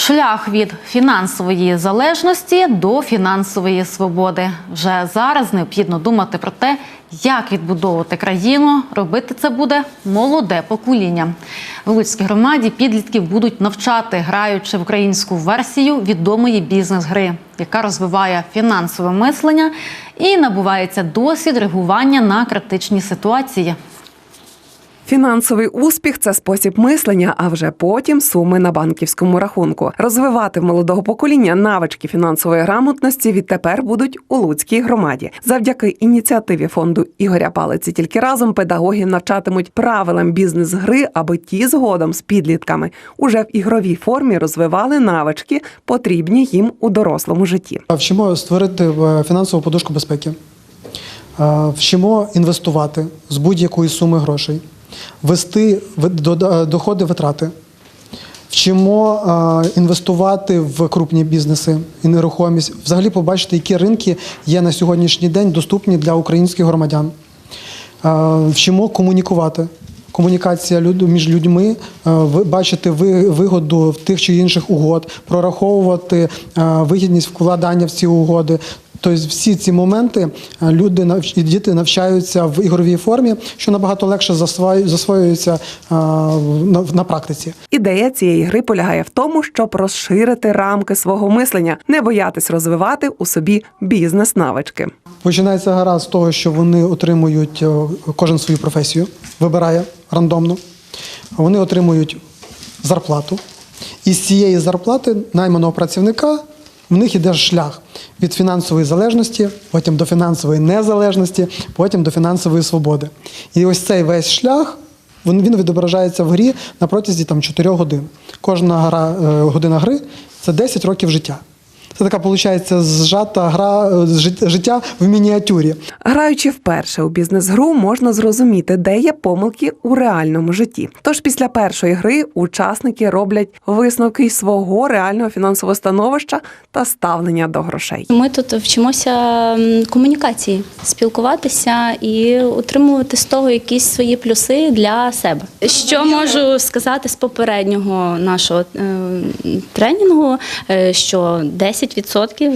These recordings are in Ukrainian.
Шлях від фінансової залежності до фінансової свободи. Вже зараз необхідно думати про те, як відбудовувати країну. Робити це буде молоде покоління. В Луцькій громаді підлітків будуть навчати, граючи в українську версію відомої бізнес-гри, яка розвиває фінансове мислення і набувається досвід реагування на критичні ситуації. Фінансовий успіх це спосіб мислення, а вже потім суми на банківському рахунку. Розвивати в молодого покоління навички фінансової грамотності відтепер будуть у Луцькій громаді. Завдяки ініціативі фонду Ігоря Палиці тільки разом педагоги навчатимуть правилам бізнес-гри, аби ті згодом з підлітками уже в ігровій формі розвивали навички, потрібні їм у дорослому житті. Вчимо створити е, фінансову подушку безпеки, вчимо інвестувати з будь-якої суми грошей, вести доходи витрати. Вчимо інвестувати в крупні бізнеси і нерухомість, взагалі побачити, які ринки є на сьогоднішній день доступні для українських громадян. Вчимо комунікувати. Комунікація між людьми, бачити вигоду в тих чи інших угод, прораховувати вигідність вкладання в ці угоди. Тобто всі ці моменти е, люди і діти навчаються в ігровій формі, що набагато легше засвою- засвоюється е, на, на практиці. Ідея цієї гри полягає в тому, щоб розширити рамки свого мислення, не боятись розвивати у собі бізнес-навички. Починається гра з того, що вони отримують е, кожен свою професію, вибирає рандомно. Вони отримують зарплату. І з цієї зарплати найманого працівника в них іде шлях від фінансової залежності, потім до фінансової незалежності, потім до фінансової свободи. І ось цей весь шлях. Він відображається в грі на протязі там, 4 годин. Кожна гра, е, година гри це 10 років життя. Це така, виходить, зжата гра е, жит- життя в мініатюрі. Граючи вперше у бізнес-гру, можна зрозуміти, де є помилки у реальному житті. Тож після першої гри учасники роблять висновки із свого реального фінансового становища та ставлення до грошей. Ми тут вчимося комунікації, спілкуватися і отримувати з того якісь свої плюси для себе. Що можу сказати з попереднього нашого е, тренінгу, е, що 10%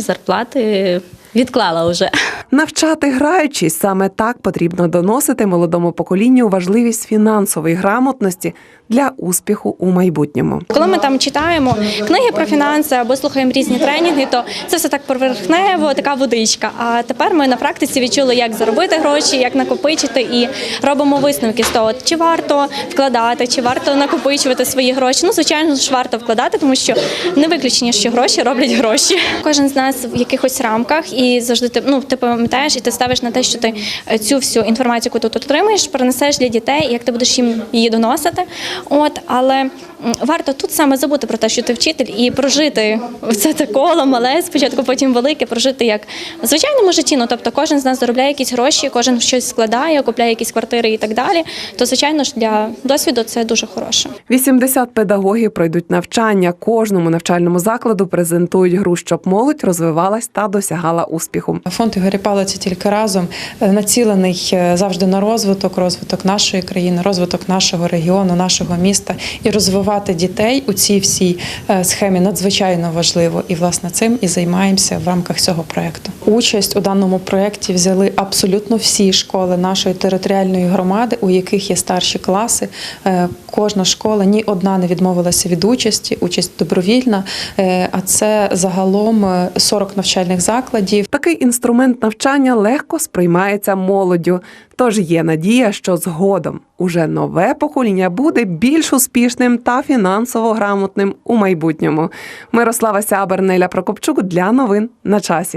зарплати відклала вже. Навчати граючись саме так потрібно доносити молодому поколінню важливість фінансової грамотності для успіху у майбутньому. Коли ми там читаємо книги про фінанси або слухаємо різні тренінги, то це все так поверхнево, така водичка. А тепер ми на практиці відчули, як заробити гроші, як накопичити, і робимо висновки з того, чи варто вкладати, чи варто накопичувати свої гроші. Ну, звичайно ж, варто вкладати, тому що не виключення, що гроші роблять гроші. Кожен з нас в якихось рамках і завжди ну ти пам'ятаєш, і ти ставиш на те, що ти е, цю всю інформацію, яку тут отримаєш, перенесеш для дітей, і як ти будеш їм її доносити. От, але варто тут саме забути про те, що ти вчитель, і прожити це це коло мале, спочатку потім велике, прожити як в звичайному житті. Ну тобто кожен з нас заробляє якісь гроші, кожен щось складає, купляє якісь квартири і так далі. То звичайно ж для досвіду це дуже хороше. 80 педагогів пройдуть навчання. Кожному навчальному закладу презентують гру, щоб молодь розвивалась та досягала успіху. Фонд Ігоря Палиці тільки разом е, націлений е, завжди на розвиток, розвиток нашої країни, розвиток нашого регіону, нашого міста і розвивати дітей у цій всій е, схемі надзвичайно важливо. І власне цим і займаємося в рамках цього проекту. Участь у даному проєкті взяли абсолютно всі школи нашої територіальної громади, у яких є старші класи. Кожна школа ні одна не відмовилася від участі, участь добровільна. А це загалом е, 40 навчальних закладів. Такий інструмент навчання легко сприймається молоддю. Тож є надія, що згодом уже нове покоління буде більш успішним та фінансово грамотним у майбутньому. Мирослава Сябер, Неля Прокопчук для новин на часі.